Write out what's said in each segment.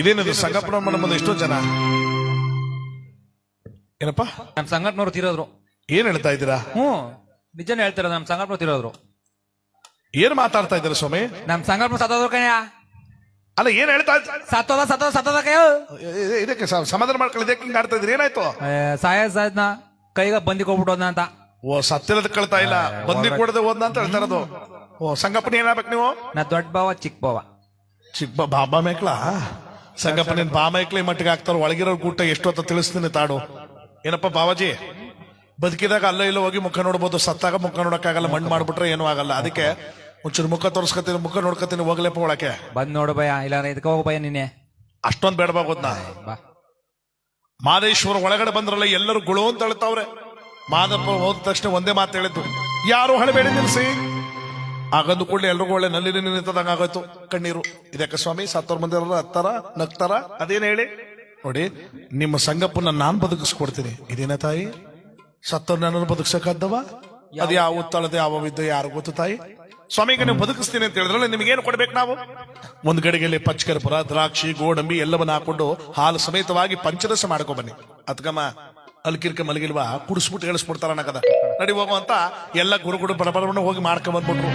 ಇದೇನಿದು? ಸಂಘ ಪ್ರಮಾಣ ಮುಂದೆ ಎಷ್ಟೋ ಜನ. ಏನಪ್ಪ? ನಮ್ ಸಂಘಟನವ್ರು ತೀರೋದ್ರು. ಏನ್ ಹೇಳ್ತಾ ಇದ್ದೀರಾ? ಹ್ಮ್ ನಿಜನೇ ಹೇಳ್ತಾರ ನಮ್ ಸಂಘಟನೆ ತೀರೋದ್ರು. ಏನ್ ಮಾತಾಡ್ತಾ ಇದ್ದೀರಾ ಸ್ವಾಮಿ? ನಮ್ ಸಂಘಟನೆ ಸತ್ತೋದ್ರು ಕಯ್ಯ ಅಲ್ಲ ಏನ್ ಹೇಳ್ತಾ ಸತ್ತೋದ ಸತ್ತೋದ ಸತ್ತೋದ ಕಯ್ಯ ಇ- ಇದಕ್ಕೆ ಸ- ಸಮಾಧಾನ ಮಾಡ್ಕೊಳ್ಳಿ ಇದಕ್ಕೆ ಹಿಂಗ್ ಆಡ್ತಾ ಇದ್ರಿ ಏನಾಯ್ತು? ಸಾಯ ಸಾಯ್ನ ಕೈಗ ಬಂದಿ ಹೋಗ್ಬಿಟ್ಟೋದ್ನ ಅಂತ. ಓ ಸತ್ತಿರದ ಕಳ್ತಾ ಇಲ್ಲ. ಬಂದಿ ಕೊಡದೆ ಹೋದ್ನ ಅಂತ ಹೇಳ್ತಾ ಇರೋದು. ಓ ಸಂಗಪ್ಪನ ಏನಾಗ್ಬೇಕು ನೀವು? ನಾ ದೊಡ್ಡ ಬಾವ ಚಿಕ್ಕ ಬಾವ. ಚಿಕ್ಕ ಬಾ- ಬಾಬಾ ಮೇಕ್ಲಾ? ಸಂಗಪ್ಪನ ಬಾ ಬಾಮೈಕ್ಲಿ ಮಟ್ಟಿಗೆ ಹಾಕ್ತಾರ ಒಳಗಿರೋ ಕೂಟ ಎಷ್ಟೊತ್ತ ತಿಳಿಸ್ತೀನಿ ತಾಡು. ಏನಪ್ಪ ಬಾವಾಜಿ ಬದುಕಿದಾಗ ಅಲ್ಲೋ ಇಲ್ಲೋ ಹೋಗಿ ಮುಖ ನೋಡ್ಬೋದು ಸತ್ತಾಗ ಮುಖ ನೋಡಕ್ಕಾಗಲ್ಲ ಮಣ್ಣು ಮಾಡ್ಬಿಟ್ರೆ ಏನೂ ಆಗಲ್ಲ. ಅದಕ್ಕೆ ಒಂಚೂರು ಮುಖ ತೋರಿಸ್ಕೊತೀನಿ ಮುಖ ನೋಡ್ಕೊತೀನಿ ಹೋಗ್ಲೇಪ ಒಳಕ್ಕೆ. ಬಂದ್ ನೋಡು ಭಯ ಇಲ್ಲ ಇದಕ್ಕೆ ಹೋಗು ಭಯ ನಿನ್ನೆ. ಅಷ್ಟೊಂದು ಬೇಡಬಾಗೋದ್ ಬಾ. ಮಾದೇಶ್ವರ ಒಳಗಡೆ ಬಂದ್ರಲ್ಲ ಎಲ್ಲರೂ ಗುಳು ಅಂತ ಹೇಳ್ತಾವ್ರೆ ಮಾದಪ್ಪ ಹೋದ ತಕ್ಷಣ ಒಂದೇ ಮಾತು ಹೇಳಿದ್ದು ಯಾರು ಹಳಬೇಡಿ ನಿಲ್ಸಿ. ಆಗಂದು ಕೂಡಲೇ ಎಲ್ರಿಗೂ ಒಳ್ಳೆ ನಲ್ಲಿ ನಿಂತದಂಗ ಆಗೋಯ್ತು. ಕಣ್ಣೀರು. ಇದಕ್ಕೆ ಸ್ವಾಮಿ, ಸತ್ತೋರ್ ಮಂದಿರ ಹತ್ತಾರ, ನಗ್ತಾರ? ಅದೇನು ಹೇಳಿ? ನೋಡಿ, ನಿಮ್ಮ ಸಂಗಪ್ಪನ ನಾನ್ ಬದುಕಿಸ್ಕೊಡ್ತೀನಿ. ಇದೇನ ತಾಯಿ? ಸತ್ತೋರ್ ನನ್ನ ಬದುಕ್ಸಕ್ಕಾದ್ದವ? ಅದು ಯಾವ ಉತ್ತಳದ ಯಾವ ವಿದ್ಯೆ ಯಾರು ಗೊತ್ತು ತಾಯಿ? ಸ್ವಾಮಿಗೆ ನೀವು ಬದುಕಿಸ್ತೀನಿ ಅಂತ ಹೇಳಿದ್ರಲ್ಲ ನಿಮ್ಗೇನು ಕೊಡ್ಬೇಕು ನಾವು? ಒಂದ್ ಗಡಿಗೆಯಲ್ಲಿ ಪಚ್ಚಕರ್ಪುರ ದ್ರಾಕ್ಷಿ, ಗೋಡಂಬಿ ಎಲ್ಲವನ್ನ ಹಾಕೊಂಡು ಹಾಲು ಸಮೇತವಾಗಿ ಪಂಚರಸ ಮಾಡ್ಕೊ ಬನ್ನಿ. ಅತ್ಕಮ್ಮ ಅಲ್ಕಿರ್ಕ ಮಲಗಿಲ್ವಾ? ಕುಡಿಸ್ಬಿಟ್ಟು ಹೇಳಿಸ್ಬಿಡ್ತಾರ ಅನ್ನಕದ ನಡಿ ಹೋಗು ಅಂತ ಎಲ್ಲ ಗುರುಗುಡು ಬರಬರವನ್ನು ಹೋಗಿ ಮಾಡ್ಕೊಂಡ್ ಬಂದ್ಬಿಟ್ರು.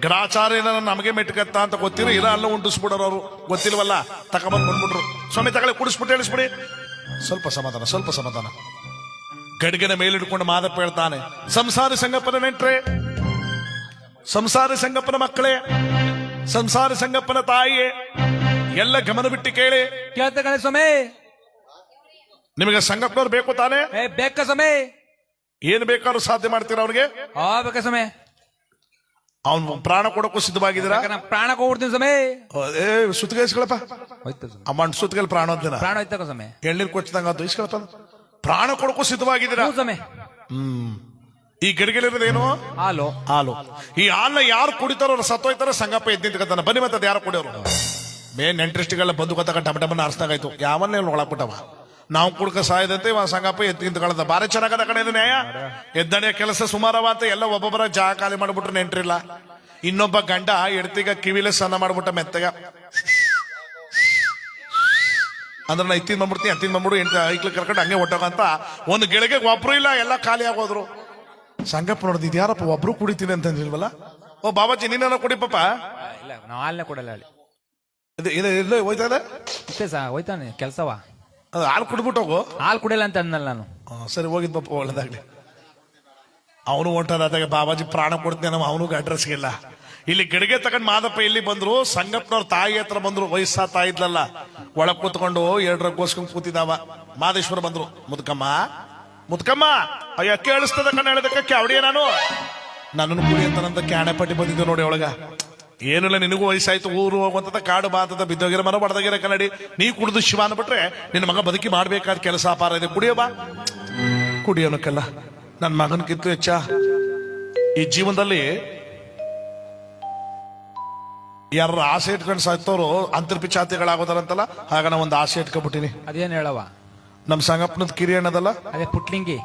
ಗ್ರಾಚಾರ್ಯನ ನಮಗೆ ಮೆಟ್ಕತ್ತ ಅಂತ ಗೊತ್ತಿರೋ ಇಲ್ಲ ಅಲ್ಲ ಉಂಟಿಸ್ಬಿಡೋರು ಅವರು. ಗೊತ್ತಿಲ್ವಲ್ಲ? ತಕೊಂಬಂದ್ ಬಂದ್ಬಿಟ್ರು. ಸ್ವಾಮಿ ತಗೊಳ್ಳಿ, ಕುಡಿಸ್ಬಿಟ್ಟು ಹೇಳಿಸ್ಬಿಡಿ. ಸ್ವಲ್ಪ ಸಮಾಧಾನ ಸ್ವಲ್ಪ ಸಮಾಧಾನ. ಗಡಿಗೆನ ಮೇಲಿಡ್ಕೊಂಡು ಮಾದಪ್ಪ ಹೇಳ್ತಾನೆ, ಸಂಸಾರ ಸಂಗಪ್ಪನ ನೆಂಟ್ರೆ, ಸಂಸಾರ ಸಂಗಪ್ಪನ ಮಕ್ಕಳೇ, ಸಂಸಾರ ಸಂಗಪ್ಪನ ತಾಯಿಯೇ, ಎಲ್ಲ ಗಮನ ಬಿಟ್ಟು ಕೇಳಿ. ಕೇಳ್ತ ಸ್ವಾಮಿ. ನಿಮಗೆ ಸಂಗಪ್ಪನವ್ರು ಬೇಕು ತಾನೆ? ಏ ಬೇಕ ಸಮಯ ಏನ್ ಬೇಕಾದ್ರೂ ಸಾಧ್ಯ ಮಾಡ್ತೀರಾ ಅವ್ರಿಗೆ ಆ ಬೇಕ ಸಮಯ ಅವ್ನು ಪ್ರಾಣ ಕೊಡಕ್ಕೂ ಸಿದ್ಧವಾಗಿದ್ದೀರಾ? ನಾ ಪ್ರಾಣ ಕೊಡ್ತೀನಿ ಸಮಯ ಏ ಇಸ್ಕೊಳಪ್ಪ ಹೋಯ್ತು ಸ್ವಾಮಿ. ಅಮ್ಮ ಸುತ್ತಿಗೆಲ್ ಪ್ರಾಣ ಅಂತಿನ ಪ್ರಾಣ ಹೋಯ್ತಕ ಸಮಯ ಎಳ್ನೀರ್ ಕೊಚ್ಚಿದಂಗ ಅದು ಇಸ್ಕೊಳಪ್ಪ ಪ್ರಾಣ ಕೊಡಕ್ಕೂ ಸಿದ್ಧವಾಗಿದ್ದೀರಾ? ಹ್ಞೂ ಸಮಯ ಹ್ಮ್. ಈ ಗಿಡಗಿಲಿರೋದೇನು ಹಾಲು. ಹಾಲು. ಈ ಹಾಲ್ನ ಯಾರು ಕುಡಿತಾರೋ ಅವ್ರು ಸತ್ತೋಯ್ತಾರೋ ಸಂಗಪ್ಪ ಎದ್ದು ನಿಂತ್ಕೊತಾನೆ. ಬನ್ನಿ ಮತ್ತೆ ಅದು ಯಾರು ಕುಡಿಯೋರು. ಮೇನ್ ನೆಂಟ್ರಿಸ್ಟಿಗೆಲ್ಲ ಬಂದು ಗೊತ್ತಾಗ ಟಮಟಮನ್ನ ಟಮನ ಆರಿಸ್ದಾಗಾಯ್ತು. ಯಾವನ್ನೇ ಒಳಗ್ಬಿಟ್ಟವ ನಾವು ಕುಡ್ಕ ಸಾಯದಂತೆ ಇವ ಸಂಗಪ್ಪ ಎತ್ತಿಂತ ಕಳೆದ. ಬಾರಿ ಚೆನ್ನಾಗದ ಕಡೆ ನ್ಯಾಯ. ಎದ್ದಣೆಯ ಕೆಲಸ ಸುಮಾರವ ಅಂತ ಎಲ್ಲ ಒಬ್ಬೊಬ್ಬರ ಜಾಗ ಖಾಲಿ ಮಾಡ್ಬಿಟ್ರೆ ನೆಂಟ್ರಿಲ್ಲ. ಇನ್ನೊಬ್ಬ ಗಂಡ ಎಡ್ತಿಗ ಕಿವಿಲೆ ಸ್ನಾನ ಮಾಡ್ಬಿಟ್ಟ ಮೆತ್ತಗ. ಅಂದ್ರೆ ನಾ ಇತ್ತಿನ ಬಂದ್ಬಿಡ್ತೀನಿ ಅತ್ತಿನ ಬಂದ್ಬಿಡು ಎಂಟು ಐಕ್ಲಿ ಕರ್ಕೊಂಡು ಹಂಗೆ ಹೊಟ್ಟೋಗಂತ ಒಂದು ಗೆಳಗೆ ಒಬ್ರು ಇಲ್ಲ ಎಲ್ಲ ಖಾಲಿ ಆಗೋದ್ರು. ಸಂಗಪ್ಪ ನೋಡಿದ್ ಇದು ಯಾರಪ್ಪ ಒಬ್ರು ಕುಡಿತೀನಿ ಅಂತ ಅಂದಿಲ್ವಲ್ಲ ಓ ಬಾಬಾಜಿ ನೀನ ಕುಡಿ ಪಾಪ? ಇಲ್ಲ ನಾವು ಹಾಲ್ನೇ ಕೊಡಲ್ಲ ಹೇಳಿ ಇದು ಇದು ಇಲ್ಲೇ ಹೋಯ್ತಾ ಇದೆ? ಹೋಯ್ತಾನೆ ಕೆಲ್ಸವ? ಹಾಲು ಕುಡ್ಬಿಟ್ಟು ಹೋಗು. ಹಾಲು ಕುಡಿಯಲ್ಲ ಅಂತ ಅಂದಲ್ಲ ನಾನು. ಸರಿ ಹೋಗಿದ್ ಪಾಪ ಒಳ್ಳೆದಾಗ್ಲಿ. ಅವನು ಹೊಂಟಾದಾಗ ಬಾಬಾಜಿ ಪ್ರಾಣ ಕೊಡ್ತೀನಿ ನಮ್ಮ ಅವನಿಗೆ ಅಡ್ರೆಸ್ ಇಲ್ಲ. ಇಲ್ಲಿ ಗಡಿಗೆ ತಗೊಂಡ್ ಮಾದಪ್ಪ ಇಲ್ಲಿ ಬಂದ್ರು? ಸಂಗಪ್ಪನವ್ರ ತಾಯಿ ಹತ್ರ ಬಂದ್ರು. ವಯಸ್ಸಾ ತಾಯಿ ಇದ್ಲಲ್ಲ. ಒಳಗ್ ಕೂತ್ಕೊಂಡು ಎರಡರ ಗೋಸ್ಕೊಂಡ್ ಕೂತಿದಾವ ಮಾದೇಶ್ವರ ಬಂದ್ರು. ಮುದ್ಕಮ್ಮ? ಮುದ್ಕಮ್ಮ? ಅಯ್ಯ ಕೇಳಿಸ್ತದ ಕಣ್ಣ ಹೇಳದಕ್ಕೆ ಅವಡಿಯ ನಾನು? ನನ್ನನ್ನು ಕುಡಿ ಅಂತ ನಂದ ಕ್ಯಾಣೆ ಪಟ್ಟಿ ಬಂದಿದ್ದೆ ನೋಡಿ ಒಳಗ. ಏನಿಲ್ಲ ನಿನಗೂ ವಯಸ್ಸಾಯ್ತು ಊರು ಹೋಗುವಂತದ ಕಾಡು ಬಾತದ ಬಿದ್ದೋಗಿರ ಮನ ಬಡದಾಗಿರೋ ಕನ್ನಡಿ. ನೀ ಕುಡಿದು ಶಿವ ಅನ್ಬಿಟ್ರೆ ನಿನ್ನ ಮಗ ಬದುಕಿ ಮಾಡಬೇಕಾದ ಕೆಲಸ ಅಪಾರ ಇದೆ. ಕುಡಿಯೋ ಬಾ. ಕುಡಿಯೋನಕ್ಕೆಲ್ಲ ನನ್ನ ಮಗನ್ಕಿಂತ ಹೆಚ್ಚ. ಈ ಜೀವನದಲ್ಲಿ ಯಾರು ಆಸೆ ಇಟ್ಕೊಂಡು ಸಾಯ್ತವ್ರು ಅಂತರ್ಪಿಚಾತಿಗಳಾಗೋದಾರಂತಲ್ಲ? ಆಗ ನಾ ಒಂದು ಆಸೆ ಇಟ್ಕೊಬಿಟ್ಟಿನಿ ಅದೇನ್ ಹೇಳವ ನಮ್ಮ ಸಂಗಪ್ಪನದ ಕಿರಿ ಅಣ್ಣದಲ್ಲ ಅದೇ ಪುಟ್ಲಿಂಗಿ.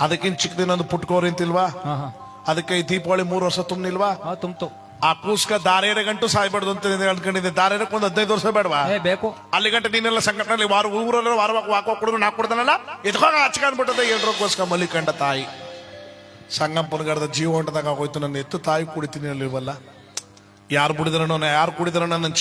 ಅದಕ್ಕಿಂತ ಚಿಕ್ಕದಿನೊಂದು ಪುಟ್ಕೋರಿ ಅಂತಿಲ್ವಾ? ಅದಕ್ಕೆ ಈ ದೀಪಾವಳಿ ಮೂರು ವರ್ಷ ತುಂಬಿಲ್ವಾ ತುಂಬ್ತು. ಆ ಕೂಸ್ಕ ದಾರೇರ ಗಂಟು ಸಾಯ್ಬಾರ್ದು ಅಂತ ಅನ್ಕೊಂಡಿದ್ದೆ. ದಾರೇರಕ್ಕೆ ಒಂದು ಹದಿನೈದು ವರ್ಷ ಬೇಡವಾ? ಏ ಬೇಕು. ಅಲ್ಲಿ ಗಂಟೆ ನೀನೆಲ್ಲ ಸಂಘಟನೆ ವಾರ ಊರಲ್ಲ ವಾರ ವಾಕ ಕುಡಿದ್ರು ನಾ ಕೊಡ್ತಾನಲ್ಲ ಎತ್ಕೊಂಡ ಹಚ್ಕೊಂಡ್ಬಿಟ್ಟದೆ ಏಳ್ರೋಕ್ಕೋಸ್ಕರ ಮಲ್ಲಿಕಂಡ ತಾಯಿ. ಸಂಗಂಪುರಗಡದ ಜೀವ ಹೊಂಟದಾಗ ಆಗೋಯ್ತು. ನನ್ನ ಎತ್ತು ತಾಯಿ ಕುಡಿತೀನಿ ಅಲ್ಲಿವಲ್ಲ ಯಾರು ಬಿಡಿದ್ರನೋ ಯಾರು ಕುಡಿದ್ರನೋ ನನ್ನ